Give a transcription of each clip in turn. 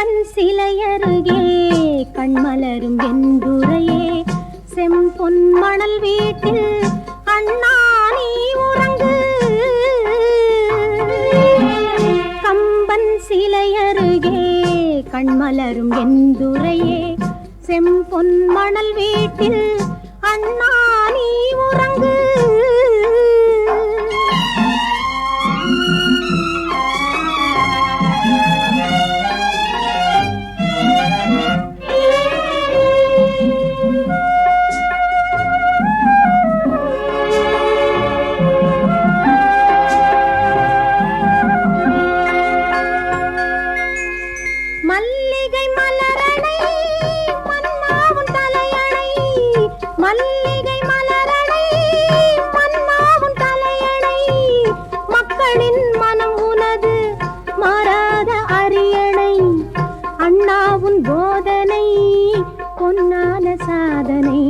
கண் சிலையருகே கண்மலரும் என்றுரையே. செம்பொன் மணல் வீட்டில் அண்ணா நீ உறங்கு. கம்பன் சிலையருகே கண்மலரும் என்றுரையே. செம்பொன் மணல் வீட்டில் அண்ணா நீ உறங்கு. உன் போதனை பொன்னான சாதனை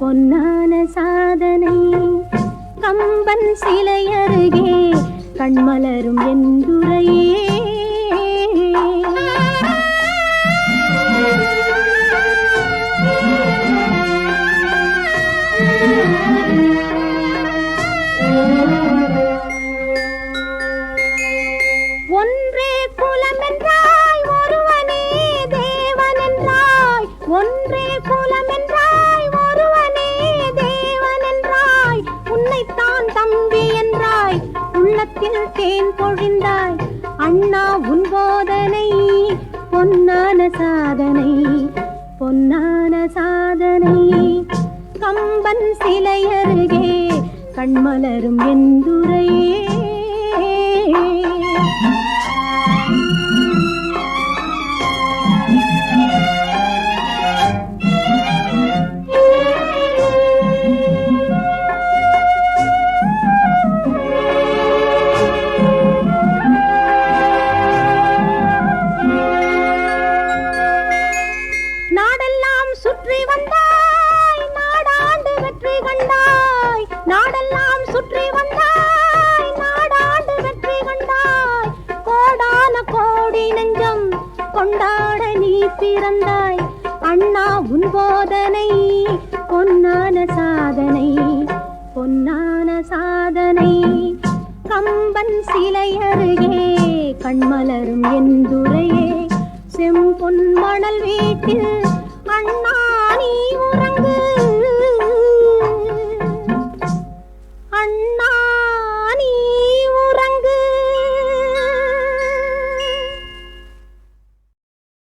பொன்னான சாதனை. கம்பன் சிலை அருகே கண்மலரும் என்றுரையே உள்ளத்தில் தேன் பொழிந்தாய். அண்ணா உன் போதனை பொன்னான சாதனை பொன்னான சாதனை. கம்பன் சிலை அருகே கண்மலரும் எந்துரை பிறந்தாய். அண்ணா உன் போதனை பொன்னான சாதனை பொன்னான சாதனை. கம்பன் சிலை அருகே கண்மலரும் என்றுரையே செம்பொன் மணல் வீட்டில் அண்ணா நீ உரை